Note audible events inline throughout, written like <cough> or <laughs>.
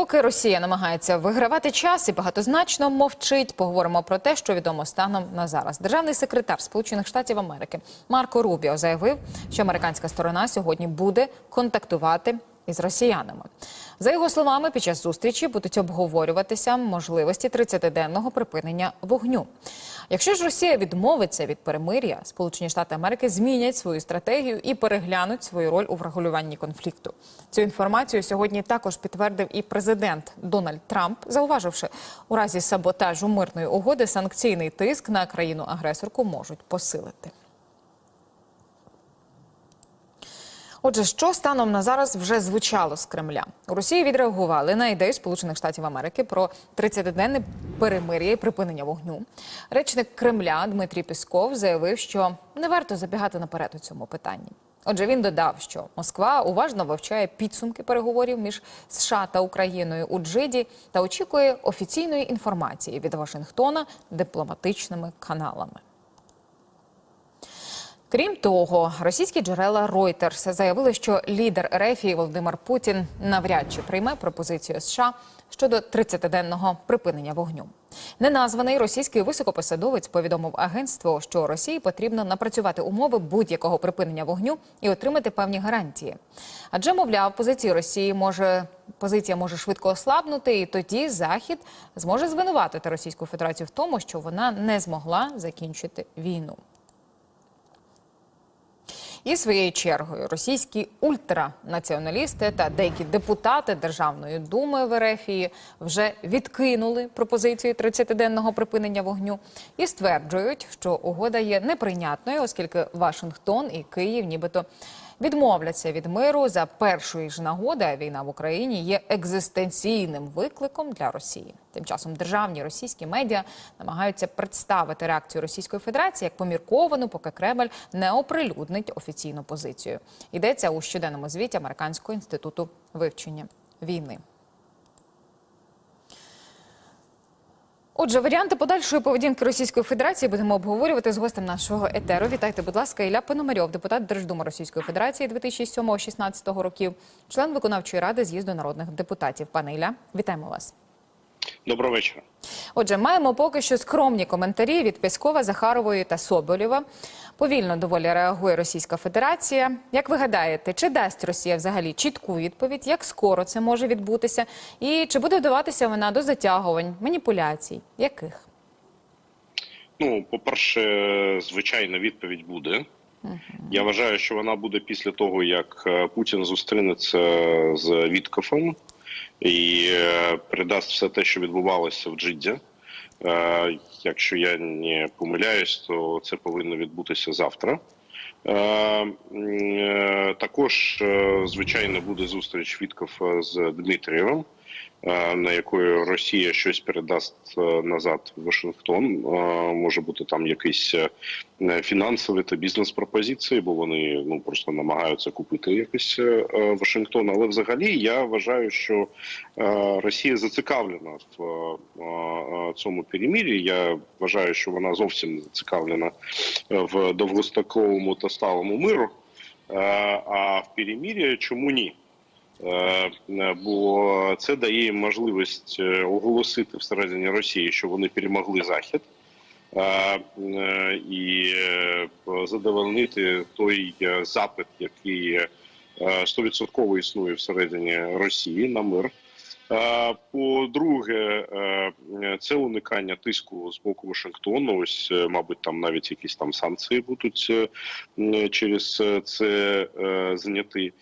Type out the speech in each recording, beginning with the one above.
Поки Росія намагається вигравати час і багатозначно мовчить, поговоримо про те, що відомо станом на зараз. Державний секретар Сполучених Штатів Америки Марко Рубіо заявив, що американська сторона сьогодні буде контактувати із росіянами. За його словами, під час зустрічі будуть обговорюватися можливості 30-денного припинення вогню. Якщо ж Росія відмовиться від перемир'я, Сполучені Штати Америки змінять свою стратегію і переглянуть свою роль у врегулюванні конфлікту. Цю інформацію сьогодні також підтвердив і президент Дональд Трамп, зауваживши, у разі саботажу мирної угоди санкційний тиск на країну-агресорку можуть посилити. Отже, що станом на зараз вже звучало з Кремля? У Росії відреагували на ідею Сполучених Штатів Америки про 30-денне перемир'я і припинення вогню. Речник Кремля Дмитрій Пісков заявив, що не варто забігати наперед у цьому питанні. Отже, він додав, що Москва уважно вивчає підсумки переговорів між США та Україною у Джиді та очікує офіційної інформації від Вашингтона дипломатичними каналами. Крім того, російські джерела Reuters заявили, що лідер Ерефії Володимир Путін навряд чи прийме пропозицію США щодо 30-денного припинення вогню. Неназваний російський високопосадовець повідомив агентству, що Росії потрібно напрацювати умови будь-якого припинення вогню і отримати певні гарантії. Адже, мовляв, позиції Росії може позиція може швидко ослабнути, і тоді Захід зможе звинуватити Російську Федерацію в тому, що вона не змогла закінчити війну. І своєю чергою російські ультранаціоналісти та деякі депутати Державної думи в Ерефії вже відкинули пропозицію 30-денного припинення вогню і стверджують, що угода є неприйнятною, оскільки Вашингтон і Київ, нібито відмовляться від миру за першої ж нагоди. А війна в Україні є екзистенційним викликом для Росії. Тим часом державні російські медіа намагаються представити реакцію Російської Федерації як помірковану, поки Кремль не оприлюднить офіційну позицію. Йдеться у щоденному звіті Американського інституту вивчення війни. Отже, варіанти подальшої поведінки Російської Федерації будемо обговорювати з гостем нашого етеру. Вітайте, будь ласка, Ілля Пономарьов, депутат Держдуми Російської Федерації 2007-2016 років, член виконавчої ради з'їзду народних депутатів. Пане Ілля, вітаємо вас. Доброго вечора. Отже, маємо поки що скромні коментарі від Пєскова, Захарової та Соболєва. Повільно доволі реагує Російська Федерація. Як ви гадаєте, чи дасть Росія взагалі чітку відповідь, як скоро це може відбутися, і чи буде вдаватися вона до затягувань, маніпуляцій? Яких? Ну, по-перше, звичайно, відповідь буде. Я вважаю, що вона буде після того, як е, Путін зустрінеться з Віткофом і е, передасть все те, що відбувалося в Джидді. Е, Якщо я не помиляюсь, то це повинно відбутися завтра. Е, Також, звичайно, буде зустріч Вітков з Дмитрієвим, на якої Росія щось передасть е, назад в Вашингтон. Е, Може бути там якісь е, фінансові та бізнес-пропозиції, бо вони ну просто намагаються купити якось е, е, Вашингтон. Але взагалі я вважаю, що е, Росія зацікавлена в е, е, цьому перемір'ї. Я вважаю, що вона зовсім не зацікавлена в довгостроковому та сталому миру. Е, А в перемір'ї чому ні? Е, Бо це дає їм можливість е, оголосити всередині Росії, що вони перемогли Захід, е, і задовольнити той запит, який стовідсотково існує всередині Росії на мир. По-друге, це уникання тиску з боку Вашингтону. Ось, мабуть, там навіть якісь там санкції будуть через це зняти.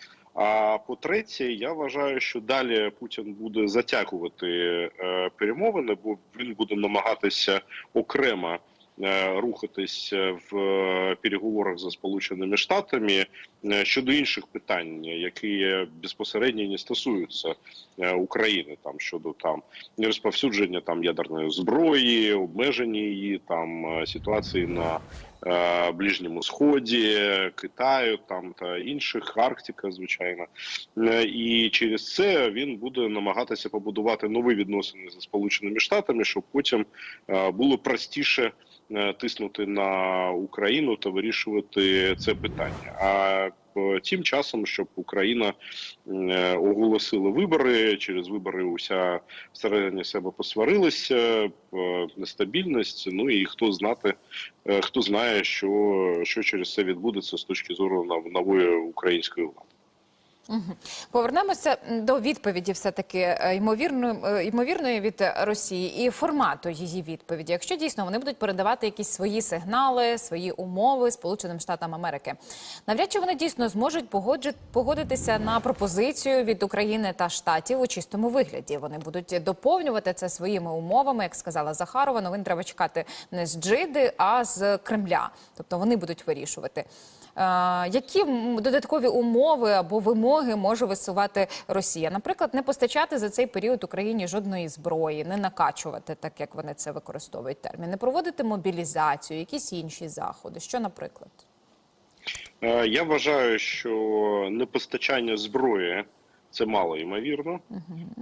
А по-третє, я вважаю, що далі Путін буде затягувати е, перемовини, бо він буде намагатися окремо рухатись в е, переговорах за Сполученими Штатами е, щодо інших питань, які безпосередньо не стосуються е, України, там щодо там розповсюдження там ядерної зброї, обмеження її там е, ситуації на е, Ближньому Сході, Китаю там та інших Арктика, звичайно, Е, і через це він буде намагатися побудувати нові відносини зі Сполученими Штатами, щоб потім е, було простіше е, тиснути на Україну та вирішувати це питання. А е, тим часом, щоб Україна е, оголосила вибори. Через вибори уся всередині себе посварилися, е, нестабільність. Ну і хто знати, е, хто знає, що, що через це відбудеться з точки зору нов- нової української влади. Повернемося до відповіді, все таки ймовірно, ймовірної від Росії і формату її відповіді. Якщо дійсно вони будуть передавати якісь свої сигнали, свої умови Сполученим Штатам Америки, навряд чи вони дійсно зможуть погодитися на пропозицію від України та штатів у чистому вигляді. Вони будуть доповнювати це своїми умовами, як сказала Захарова. Новин треба чекати не з Джиди, а з Кремля. Тобто вони будуть вирішувати. Які додаткові умови або вимоги може висувати Росія? Наприклад, не постачати за цей період Україні жодної зброї, не накачувати, так як вони це використовують термін, не проводити мобілізацію, якісь інші заходи. Що, наприклад? Е, Я вважаю, що непостачання зброї це мало ймовірно,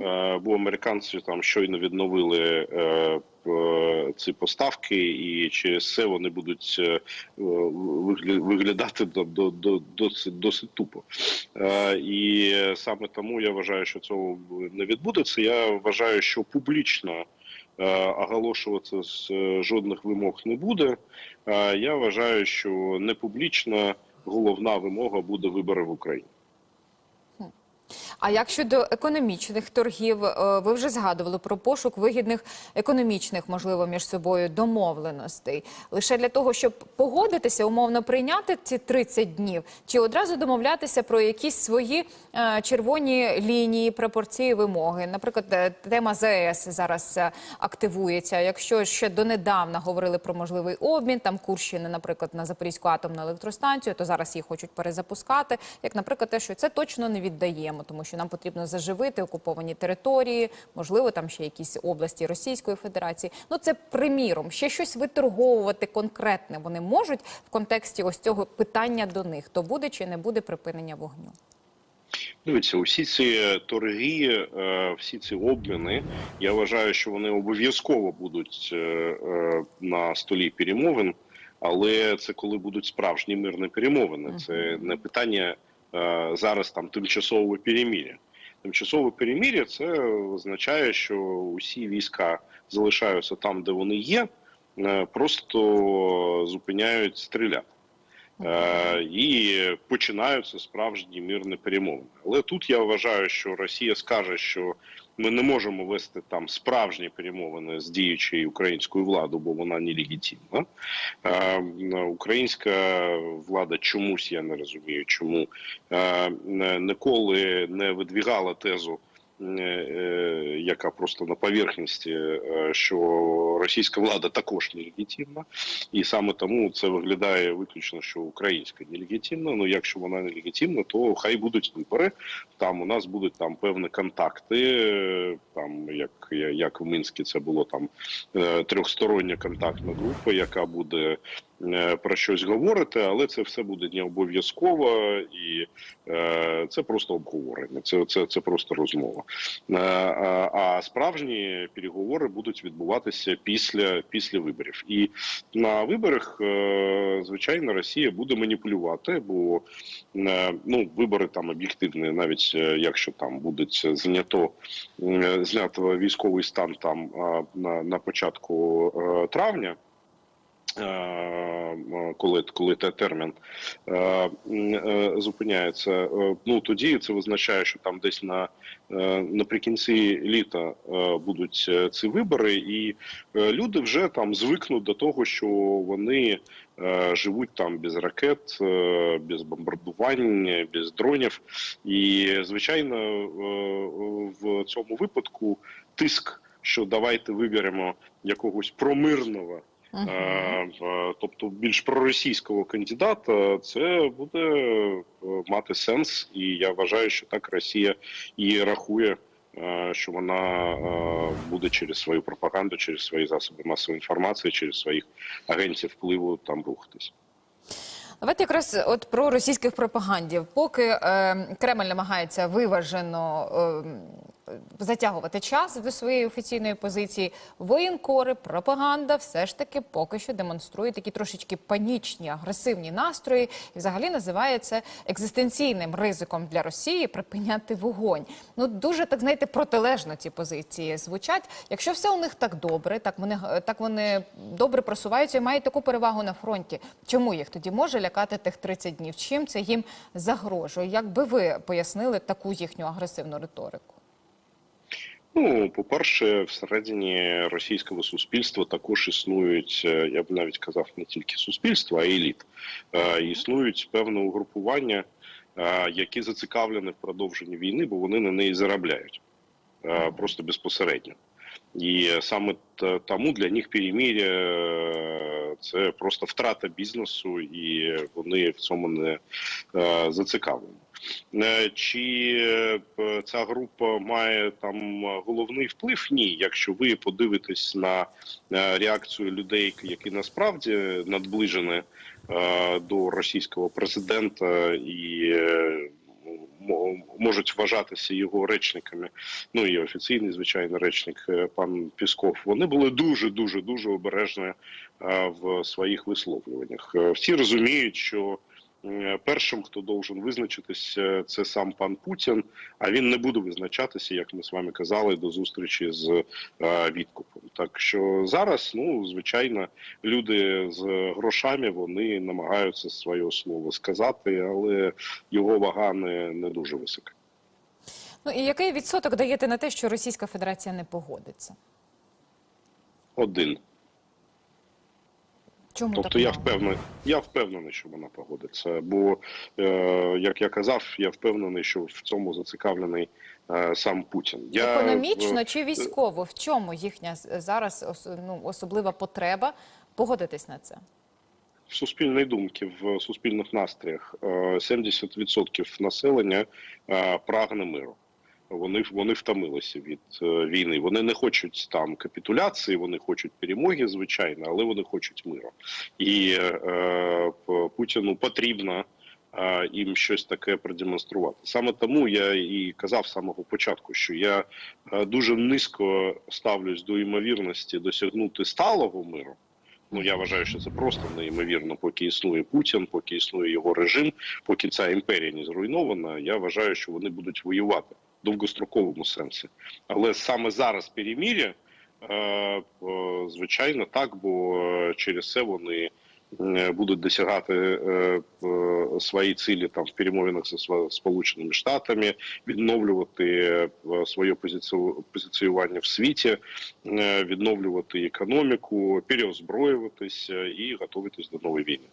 Е, бо американці там щойно відновили е, ці поставки, і через це вони будуть е, виглядати до, до, до, досить, досить тупо. І саме тому я вважаю, що цього не відбудеться. Я вважаю, що публічно. е, Оголошувати з жодних вимог не буде. Я вважаю, що не публічно головна вимога буде вибори в Україні. А як щодо економічних торгів, Е, ви вже згадували про пошук вигідних економічних, можливо, між собою домовленостей лише для того, щоб погодитися, умовно прийняти ці 30 днів, чи одразу домовлятися про якісь свої е, червоні лінії, пропорції, вимоги. Наприклад, е, тема ЗАЕС зараз активується. Якщо ще донедавна говорили про можливий обмін, там Курщини, наприклад, на Запорізьку атомну електростанцію, то зараз їх хочуть перезапускати. Як, наприклад, те, що це точно не віддаємо, тому що нам потрібно заживити окуповані території, можливо, там ще якісь області Російської Федерації. Ну це приміром, ще щось виторговувати конкретне вони можуть в контексті ось цього питання до них: то буде чи не буде припинення вогню. Дивіться, усі ці торги, е, всі ці обміни, я вважаю, що вони обов'язково будуть е, е, на столі перемовин, але це коли будуть справжні мирні перемовини. Це не питання е, зараз там тимчасове переміря. Тимчасове переміря це означає, що усі війська залишаються там, де вони є, е, просто зупиняють стріляти. Е, і починаються справжні мирні перемовини. Але тут я вважаю, що Росія скаже, що ми не можемо вести там справжні перемовини з діючою українською владою, бо вона нелегітимна. Е, Українська влада чомусь я не розумію, чому е, ніколи не видвігала тезу. Е, е, Яка просто на поверхності, е, що російська влада також нелегітимна, і саме тому це виглядає виключно, що українська нелегітимна. Ну якщо вона нелегітимна, то хай будуть вибори. Там у нас будуть там певні контакти. Там як як в Мінську це було там трьохстороння контактна група, яка буде про щось говорити, але це все буде не обов'язково і е, це просто обговорення. Це це, це просто розмова. Е, а- А справжні переговори будуть відбуватися після після виборів. І на виборах, е, звичайно, Росія буде маніпулювати, бо е, ну вибори там об'єктивні, навіть е, якщо там буде знято е, знято військовий стан там е, на, на початку е, травня. Е, Коли коли те термін е, е, зупиняється, е, ну тоді це означає, що там десь на е, наприкінці літа е, будуть е, ці вибори, і е, люди вже там звикнуть до того, що вони е, живуть там без ракет, е, без бомбардувань, без дронів. І звичайно, е, в цьому випадку тиск, що давайте виберемо якогось промирного. Е, Тобто більш проросійського кандидата, це буде е, мати сенс, і я вважаю, що так Росія і рахує, е, що вона буде через свою пропаганду, через свої засоби масової інформації, через своїх агентів впливу там рухатись. Давайте якраз от про російських пропагандів. Поки е, Кремль намагається виважено. Затягувати час до своєї офіційної позиції. Воєнкори, пропаганда все ж таки поки що демонструють такі трошечки панічні, агресивні настрої, і взагалі називає це екзистенційним ризиком для Росії припиняти вогонь. Ну дуже так знаєте, протилежно ці позиції звучать. Якщо все у них так добре, так вони так вони добре просуваються і мають таку перевагу на фронті. Чому їх тоді може лякати тих 30 днів? Чим це їм загрожує? Як би ви пояснили таку їхню агресивну риторику? Ну, по-перше, всередині російського суспільства також існують, е, я б навіть казав, не тільки суспільство, а й еліт. Е, Існують певне угрупування, е, які зацікавлені в продовженні війни, бо вони на неї заробляють просто безпосередньо. І саме тому для них перемір'я це просто втрата бізнесу, і вони в цьому не зацікавлені. Е, Чи е, ця група має там головний вплив? Ні. Якщо ви подивитесь на е, реакцію людей, які насправді надближені до російського президента і мо- можуть вважатися його речниками, ну і офіційний звичайно речник пан Пісков. Вони були дуже дуже дуже обережні в своїх висловлюваннях. Всі розуміють, що Першим, хто должен визначитись, е, це сам пан Путін. А він не буде визначатися, як ми з вами казали, до зустрічі з е, відкупом. Так що зараз, ну звичайно, люди з грошами вони намагаються своє слово сказати, але його вага не, не дуже висока. Ну і який відсоток даєте на те, що Російська Федерація не погодиться? Один. Чому Тобто так я впевнений, я впевнений, що вона погодиться. Бо, е, як я казав, я впевнений, що в цьому зацікавлений е, сам Путін. Я, Економічно е, чи військово? В чому їхня зараз ос- ну, особлива потреба погодитись на це? в суспільної думки, в суспільних настроях е, 70% населення е, прагне миру. Вони вони втомилися від е, війни. Вони не хочуть там капітуляції, вони хочуть перемоги, звичайно, але вони хочуть миру. І е, Путіну потрібно е, їм щось таке продемонструвати. Саме тому я і казав з самого початку, що я е, дуже низько ставлюсь до ймовірності досягнути сталого миру. Ну я вважаю, що це просто неймовірно, поки існує Путін, поки існує його режим, поки ця імперія не зруйнована. Я вважаю, що вони будуть воювати довгостроковому сенсі. Але саме зараз перемір'я, е, е, звичайно, так, бо е, через це вони будуть досягати свої цілі там в перемовинах зі Сполученими Штатами, відновлювати своє позиціювання в світі, відновлювати економіку, переозброюватися і готуватись до нової війни.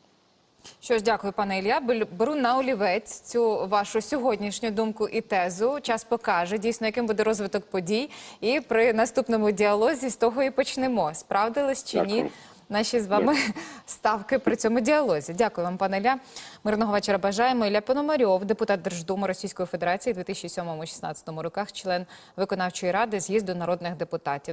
Що ж, дякую, пане Ілля. Беру на олівець цю вашу сьогоднішню думку і тезу. Час покаже дійсно, яким буде розвиток подій. І при наступному діалозі з того і почнемо. Справдились чи ні? Наші з вами <laughs> ставки при цьому діалозі. Дякую вам, пане Ілля. Мирного вечора бажаємо. Ілля Пономарьов, депутат Держдуми Російської Федерації 2007-2016 роках, член виконавчої ради з'їзду народних депутатів.